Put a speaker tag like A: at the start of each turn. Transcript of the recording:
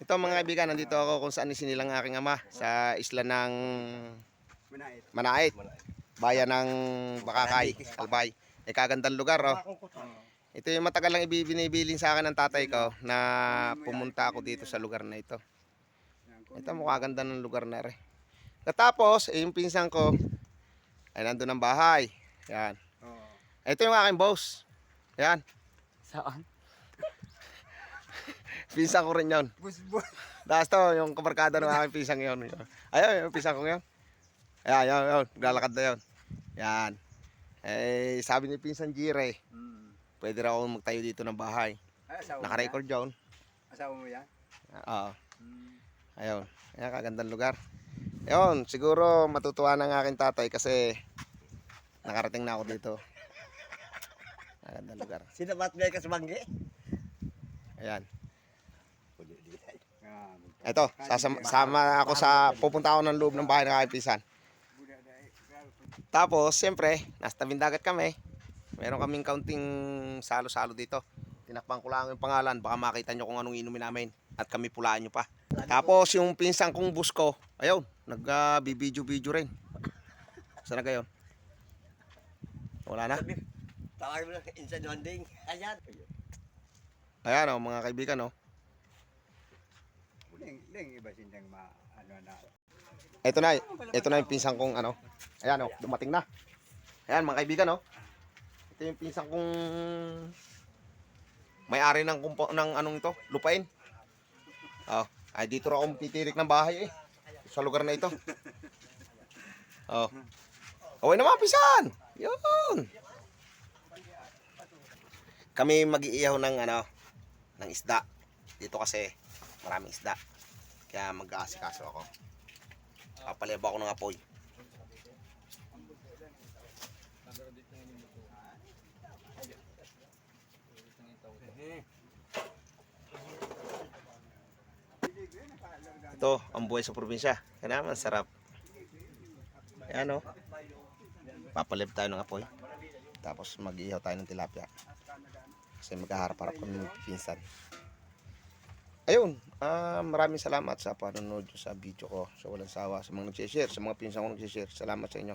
A: Ito mga kaibigan, nandito ako kung saan isinilang aking ama sa isla ng
B: Manait.
A: Bayan ng Bakakay, Albay. Eh kagandang lugar oh. Ito yung matagal lang ibibinibilin sa akin ng tatay ko na pumunta ako dito sa lugar na ito. Ito mukha ganda ng lugar na rin. Katapos, eh, yung pinsan ko, ay nandun ang bahay. Yan. Ito yung aking boss. Yan.
C: Saan?
A: Pinsan ko rin yon.
B: Bus, bus.
A: Tapos to, yung kabarkada ng aking pisang yun. Ayun, yung pisang ko yun. Ayan, yun, yun. Naglalakad na yun. Yan. Eh, sabi ni Pinsan Jire,
B: Hmm.
A: pwede raw akong magtayo dito ng bahay.
B: Ay, asawa mo
A: Naka-record yun.
B: Asawa mo yan?
A: Oo.
B: Hmm.
A: Ayun. Ayan, kagandang lugar. Ayun, siguro matutuwa ng aking tatay kasi nakarating na ako dito. Kagandang lugar.
C: Sinabat mo ka sa banggi?
A: Ayan.
B: Ah,
A: Ito, sasama sama ako sa, pupunta ako ng loob ng bahay ng aking pisan. Tapos, siyempre, nasa tabing dagat kami. Meron kaming kaunting salo-salo dito. Tinakpan ko lang yung pangalan, baka makita nyo kung anong inumin namin. At kami pulaan nyo pa. Tapos, yung pinsan kong bus ko, ayun, nag-video-video rin. Saan na kayo? Wala na?
C: Tawag mo lang, landing. Ayan.
A: Ayan o, mga kaibigan o.
B: Ling, ling iba sindang ma, ano na.
A: Ito na, ito na yung pinsan kong ano. Ayan o, dumating na. Ayan mga kaibigan o. Ito yung pinsan kong may-ari ng kumpo ng anong ito, lupain. Oh, ay dito raw akong titirik ng bahay eh. Sa lugar na ito. Oh. Okay naman pinsan. Yun. Kami mag-iihaw ng ano, ng isda. Dito kasi maraming isda. Kaya mag-aasikaso ako. Papaleba ako ng apoy. Ito, ang buhay sa probinsya. Kaya naman, sarap. Ayan o. Papalib tayo ng apoy. Tapos mag-ihaw tayo ng tilapia. Kasi magkaharap-harap kami ng pinsan. Ayun, ah maraming salamat sa panonood sa video ko sa walang sawa, sa mga nag-share, sa mga pinsan ko nag-share. Salamat sa inyo.